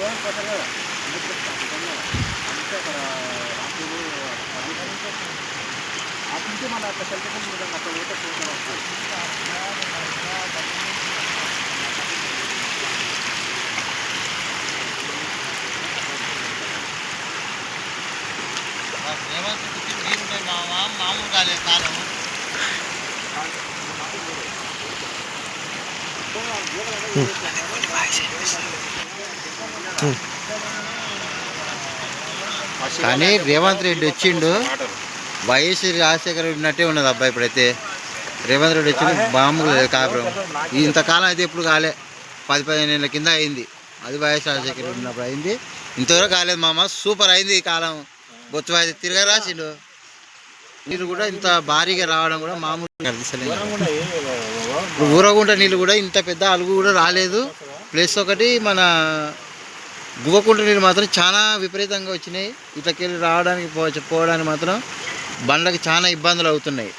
గోవింద్ కొట్టారు కదా అందుకే తప్పకుండా అందుకే అక్కడ రాత్రులు అది అటు నుంచి మన అక్కడ సెల్ఫోన్ చూడండి అక్కడ పోతే చూద్దాం వస్తుంది రేవంత్ రెడ్డికి నీరుంటాయి మామ మామూలు కాలేదు కాలం కానీ రేవంత్ రెడ్డి వచ్చిండు. వైఎస్ రాజశేఖర్ రెడ్డి ఉన్నట్టే ఉన్నది అబ్బాయి ఇప్పుడైతే. రేవంత్ రెడ్డి వచ్చిండు బాంబు లేదు కాపురం. ఇంతకాలం అయితే ఎప్పుడు కాలే. పది పదిహేను ఏళ్ళ కింద అయింది. అది వైఎస్ రాజశేఖర్ రెడ్డి ఉన్నప్పుడు అయింది. ఇంతవరకు కాలేదు మామ సూపర్ అయింది ఈ కాలం. బొచ్చు అయితే తిరగా రాసిండు. నీళ్ళు కూడా ఇంత భారీగా రావడం కూడా మామూలుగా కనిపిస్తలేదు ఇప్పుడు ఊరగుంట నీళ్ళు కూడా ఇంత పెద్ద అలుగు కూడా రాలేదు. ప్లస్ ఒకటి మన గువ్వకుంట నీళ్ళు మాత్రం చాలా విపరీతంగా వచ్చినాయి. ఇట్లకెళ్ళి రావడానికి పో పోవడానికి మాత్రం బండ్లకు చాలా ఇబ్బందులు అవుతున్నాయి.